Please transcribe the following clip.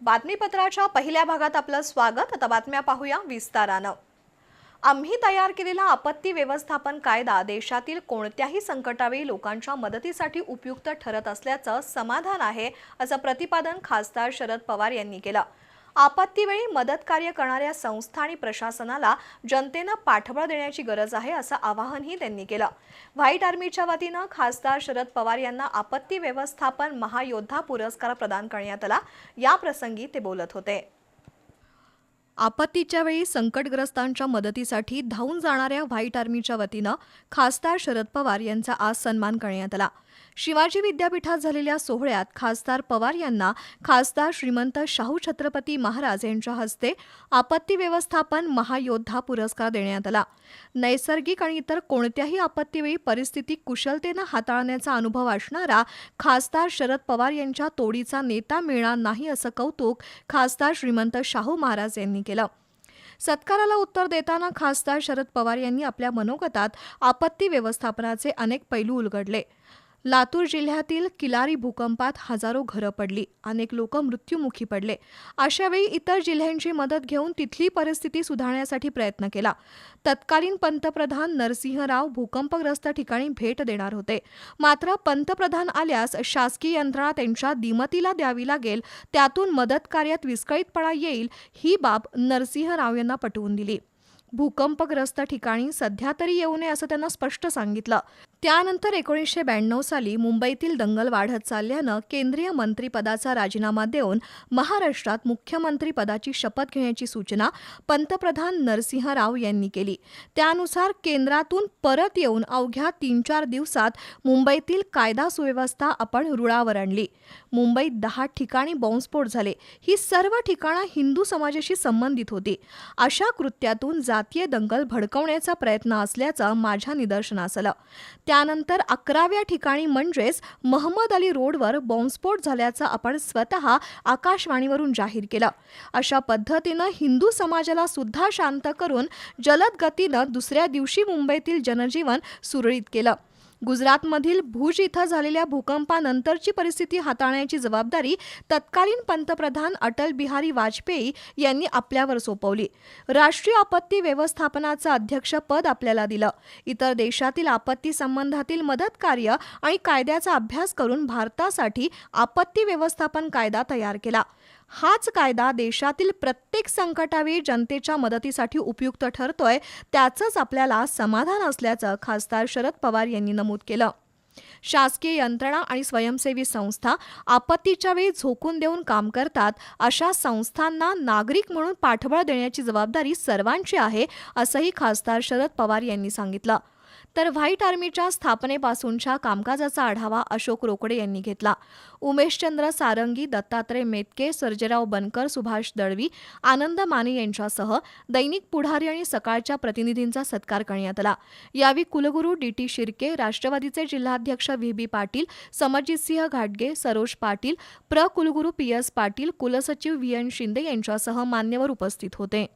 बातमीपत्राच्या पहिल्या भागात आपलं स्वागत. आता बातम्या पाहूया विस्तारानं. आम्ही तयार केलेला आपत्ती व्यवस्थापन कायदा देशातील कोणत्याही संकटावेळी लोकांच्या मदतीसाठी उपयुक्त ठरत असल्याचं समाधान आहे असं प्रतिपादन खासदार शरद पवार यांनी केलं. आपत्तीवेळी मदत कार्य करणाऱ्या संस्था आणि प्रशासनाला जनतेनं पाठबळ देण्याची गरज आहे असं आवाहनही त्यांनी केलं. व्हाईट आर्मीच्या वतीनं खासदार शरद पवार यांना आपत्ती व्यवस्थापन महायोद्धा पुरस्कार प्रदान करण्यात आला. या प्रसंगी ते बोलत होते. आपत्तीच्या वेळी संकटग्रस्तांच्या मदतीसाठी धावून जाणाऱ्या व्हाईट आर्मीच्या वतीनं खासदार शरद पवार यांचा आज सन्मान करण्यात आला. शिवाजी विद्यापीठात झालेल्या सोहळ्यात खासदार पवार यांना खासदार श्रीमंत शाहू छत्रपती महाराज यांच्या हस्ते आपत्ती व्यवस्थापन महायोद्धा पुरस्कार देण्यात आला. नैसर्गिक आणि इतर कोणत्याही आपत्तीवेळी परिस्थिती कुशलतेनं हाताळण्याचा अनुभव असणारा खासदार शरद पवार यांच्या तोडीचा नेता मिळणार नाही असं कौतुक खासदार श्रीमंत शाहू महाराज यांनी केलं. सत्काराला उत्तर देताना खासदार शरद पवार यांनी आपल्या मनोगतात आपत्ती व्यवस्थापनाचे अनेक पैलू उलगडले. लातूर जिल्ह्यातील किलारी भूकंपात हजारो घरं पडली. अनेक लोक मृत्युमुखी पडले. अशावेळी इतर जिल्ह्यांची मदत घेऊन तिथली परिस्थिती सुधारण्यासाठी प्रयत्न केला. तत्कालीन पंतप्रधान नरसिंहराव भूकंपग्रस्त ठिकाणी भेट देणार होते. मात्र पंतप्रधान आल्यास शासकीय यंत्रणा त्यांच्या दिमतीला द्यावी लागेल त्यातून मदत कार्यात विस्कळीतपणा येईल ही बाब नरसिंहराव यांना पटवून दिली. भूकंपग्रस्त ठिकाणी सध्या तरी येऊ नये असं त्यांना स्पष्ट सांगितलं. त्यानंतर एकोणीसशे ब्याण्णव साली मुंबईतील दंगल वाढत चालल्यानं केंद्रीय मंत्रीपदाचा राजीनामा देऊन महाराष्ट्रात मुख्यमंत्रीपदाची शपथ घेण्याची सूचना पंतप्रधान नरसिंह राव यांनी केली. त्यानुसार केंद्रातून परत येऊन अवघ्या तीन चार दिवसात मुंबईतील कायदा सुव्यवस्था आपण रुळावर आणली. मुंबईत दहा ठिकाणी बॉम्बस्फोट झाले. ही सर्व ठिकाणं हिंदू समाजाशी संबंधित होती. अशा कृत्यातून जातीय दंगल भडकवण्याचा प्रयत्न असल्याचं माझ्या निदर्शनास आलं. त्यानंतर अकराव्या ठिकाणी म्हणजेच महम्मद अली रोडवर बॉम्बस्फोट झाल्याचं आपण स्वतः आकाशवाणीवरून जाहीर केलं. अशा पद्धतीनं हिंदू समाजाला सुद्धा शांत करून जलद गतीनं दुसऱ्या दिवशी मुंबईतील जनजीवन सुरळीत केलं. गुजरातमधील भुज इथं झालेल्या भूकंपानंतरची परिस्थिती हाताळण्याची जबाबदारी तत्कालीन पंतप्रधान अटल बिहारी वाजपेयी यांनी आपल्यावर सोपवली. राष्ट्रीय आपत्ती व्यवस्थापनाचं अध्यक्षपद आपल्याला दिलं. इतर देशातील आपत्ती संबंधातील मदत कार्य आणि कायद्याचा अभ्यास करून भारतासाठी आपत्ती व्यवस्थापन कायदा तयार केला. हाच कायदा देशातील प्रत्येक संकटावेळी जनतेच्या मदतीसाठी उपयुक्त ठरतोय त्याचंच आपल्याला समाधान असल्याचं खासदार शरद पवार यांनी नमूद केलं. शासकीय यंत्रणा आणि स्वयंसेवी संस्था आपत्तीच्या वेळी झोकून देऊन काम करतात अशा संस्थांना नागरिक म्हणून पाठबळ देण्याची जबाबदारी सर्वांची आहे असंही खासदार शरद पवार यांनी सांगितलं. तर व्हाईट आर्मीच्या स्थापनेपासूनच्या कामकाजाचा आढावा अशोक रोकडे यांनी घेतला. उमेशचंद्र सारंगी दत्तात्रय मेतके सर्जेराव बनकर सुभाष दळवी आनंद माने यांच्यासह दैनिक पुढारी आणि सकाळच्या प्रतिनिधींचा सत्कार करण्यात आला. यावेळी कुलगुरू डी टी शिर्के राष्ट्रवादीचे जिल्हाध्यक्ष व्ही बी पाटील समजितसिंह घाटगे सरोज पाटील प्र कुलगुरू पी एस पाटील कुलसचिव व्ही एन शिंदे यांच्यासह मान्यवर उपस्थित होते.